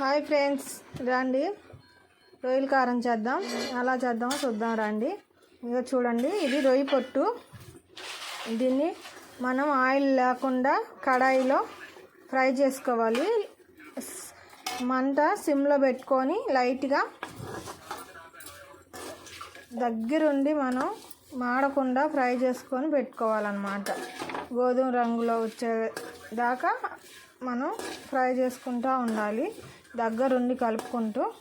Hi friends రండి. రొయ్యల కారం చేద్దాం. అలా చేద్దామో చూద్దాం రండి. ఇంకా చూడండి ఇది రొయ్యి పొట్టు. దీన్ని మనం ఆయిల్ లేకుండా కడాయిలో ఫ్రై చేసుకోవాలి. మంట సిమ్లో పెట్టుకొని లైట్గా దగ్గరుండి మనం మాడకుండా ఫ్రై చేసుకొని పెట్టుకోవాలన్నమాట. గోధుమ రంగులో వచ్చే దాకా మనం ఫ్రై చేసుకుంటూ ఉండాలి. దగ్గరుండి కలుపుకుంటూ.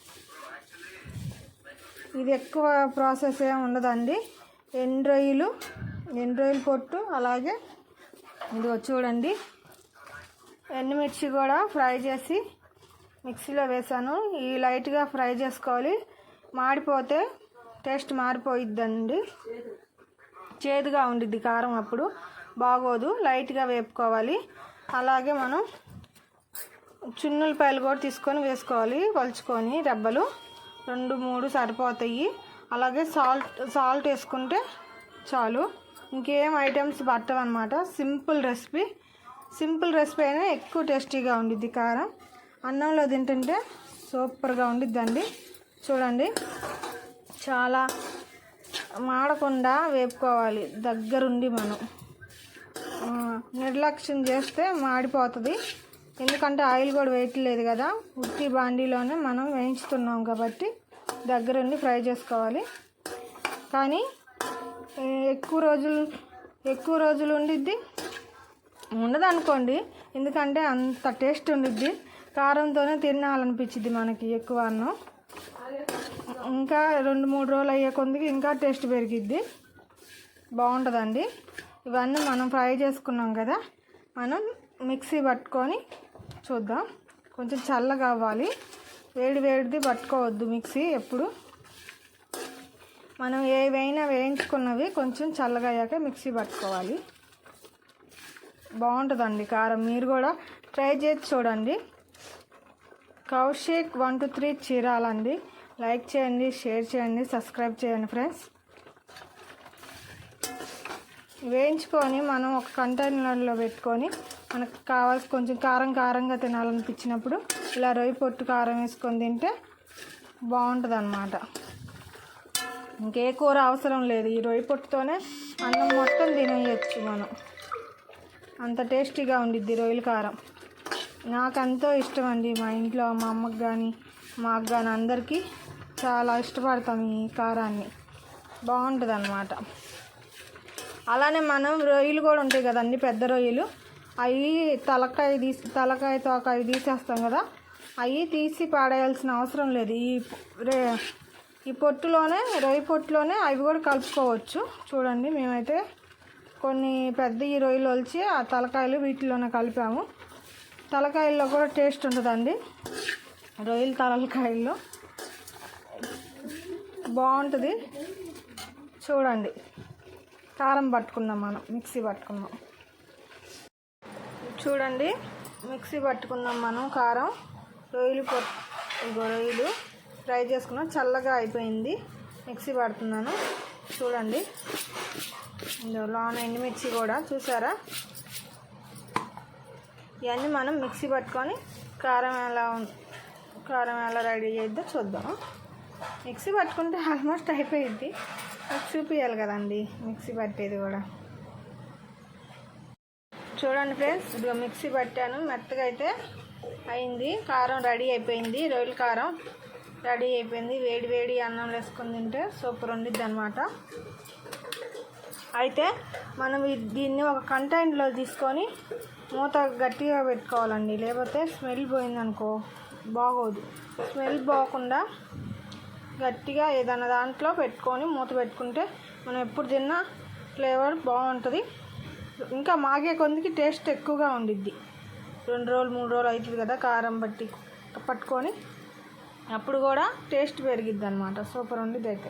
ఇది ఎక్కువ ప్రాసెస్ ఏమి ఉండదండి. ఎండు రొయ్యలు పొట్టు అలాగే ఇది చూడండి. ఎండుమిర్చి కూడా ఫ్రై చేసి మిక్సీలో వేసాను. ఈ లైట్గా ఫ్రై చేసుకోవాలి. మాడిపోతే టేస్ట్ మారిపోయిద్దండి. చేదుగా ఉండిద్ది కారం అప్పుడు. బాగోదు. లైట్గా వేపుకోవాలి. అలాగే మనం చున్నులపాయలు కూడా తీసుకొని వేసుకోవాలి పలుచుకొని రెబ్బలు. రెండు మూడు సరిపోతాయి. అలాగే సాల్ట్ సాల్ట్ వేసుకుంటే చాలు. ఇంకేం ఐటమ్స్ పట్టవన్నమాట సింపుల్ రెసిపీ. సింపుల్ రెసిపీ అయినా ఎక్కువ టేస్టీగా ఉండిద్ది కారం. అన్నంలో తింటుంటే సూపర్గా ఉండిద్దండి. చూడండి. చాలా మాడకుండా వేపుకోవాలి. దగ్గరుండి మనం. నిర్లక్ష్యం చేస్తే మాడిపోతుంది. ఎందుకంటే ఆయిల్ కూడా వేయట్లేదు కదా. ఉట్టి బాండీలోనే మనం వేయించుతున్నాం కాబట్టి దగ్గరుండి ఫ్రై చేసుకోవాలి. కానీ ఎక్కువ రోజులు ఎక్కువ రోజులు ఉండిద్ది? ఉండదనుకోండి. ఎందుకంటే అంత టేస్ట్ ఉండిద్ది. కారంతోనే తినాలనిపించింది మనకి ఎక్కువ అన్నం. ఇంకా రెండు మూడు రోజులు అయ్యే కొద్దికి ఇంకా టేస్ట్ పెరిగిద్ది. బాగుంటుందండి. ఇవన్నీ మనం ఫ్రై చేసుకున్నాం కదా. మనం మిక్సీ పట్టుకొని చూద్దాం. కొంచెం చల్లగా అవ్వాలి వేడి వేడిది పట్టుకోవద్దు మిక్సీ ఎప్పుడు. మనం ఏవైనా వేయించుకున్నవి కొంచెం చల్లగా అయ్యాక మిక్సీ పట్టుకోవాలి. బాగుంటుందండి కారం. మీరు కూడా ట్రై చేసి చూడండి. కౌశిక్ వన్ టూ త్రీ చీరాలండి. లైక్ చేయండి షేర్ చేయండి సబ్స్క్రైబ్ చేయండి ఫ్రెండ్స్. వేయించుకొని మనం ఒక కంటైనర్లో పెట్టుకొని మనకు కావాల్సి కొంచెం కారం కారంగా తినాలనిపించినప్పుడు ఇలా రొయ్యి పొట్టు కారం వేసుకొని తింటే బాగుంటుంది అన్నమాట ఇంకే కూర అవసరం లేదు. ఈ రొయ్యి పొట్టుతోనే అన్నం మొత్తం తినేయచ్చు మనం. అంత టేస్టీగా ఉండిద్ది రొయ్యల కారం. నాకు ఎంతో ఇష్టం అండి మా ఇంట్లో మా అమ్మకి కానీ మాకు కానీ అందరికీ చాలా ఇష్టపడతాం ఈ కారాన్ని. బాగుంటుంది అన్నమాట అలానే మనం రొయ్యలు కూడా ఉంటాయి కదండి పెద్ద రొయ్యలు. అవి తలకాయ తీసి తలకాయ తోక అవి తీసేస్తాం కదా. అవి తీసి పాడేయాల్సిన అవసరం లేదు. ఈ రే ఈ పొట్టులోనే రొయ్య పొట్టులోనే అవి కూడా కలుపుకోవచ్చు. చూడండి మేమైతే కొన్ని పెద్ద ఈ రొయ్యలు వచ్చి ఆ తలకాయలు వీటిలోనే కలిపాము. తలకాయల్లో కూడా టేస్ట్ ఉంటుందండి. రొయ్యల తలకాయల్లో బాగుంటుంది. చూడండి. కారం పట్టుకుందాం మనం మిక్సీ పట్టుకుందాం. చూడండి. మిక్సీ పట్టుకుందాం మనం కారం. రొయ్యలు రొయ్యలు ఫ్రై చేసుకున్నాం. చల్లగా అయిపోయింది. మిక్సీ పడుతున్నాను. చూడండి. ఇందులో లోన ఎండుమిర్చి కూడా చూసారా? ఇవన్నీ మనం మిక్సీ పట్టుకొని కారం ఎలా కారం ఎలా రెడీ చేద్దో చూద్దాం. మిక్సీ పట్టుకుంటే ఆల్మోస్ట్ అయిపోయింది చూపించాలి కదండి మిక్సీ పట్టేది కూడా. చూడండి ఫ్రెండ్స్ ఇదిగో మిక్సీ పట్టాను. మెత్తగా అయితే అయింది. కారం రెడీ అయిపోయింది. రొయ్యల కారం రెడీ అయిపోయింది. వేడి వేడి అన్నం వేసుకొని తింటే సూపర్ ఉండిద్ది అనమాట అయితే మనం దీన్ని ఒక కంటైనర్లో తీసుకొని మూత గట్టిగా పెట్టుకోవాలండి. లేకపోతే స్మెల్ పోయిందనుకో బాగోదు. స్మెల్ పోకుండా గట్టిగా ఏదైనా దాంట్లో పెట్టుకొని మూత పెట్టుకుంటే మనం ఎప్పుడు తిన్నా ఫ్లేవర్ బాగుంటుంది. ఇంకా మాగే కొందికి టేస్ట్ ఎక్కువగా ఉండిద్ది. రెండు రోజులు మూడు రోజులు అవుతుంది కదా కారం బట్టి పట్టుకొని అప్పుడు కూడా టేస్ట్ పెరిగిద్ది అనమాట సూపర్ ఉండిద్ది అయితే.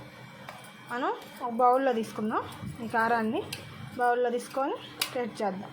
మనం ఒక బౌల్లో తీసుకుందాం. ఈ కారాన్ని బౌల్లో తీసుకొని టేస్ట్ చేద్దాం.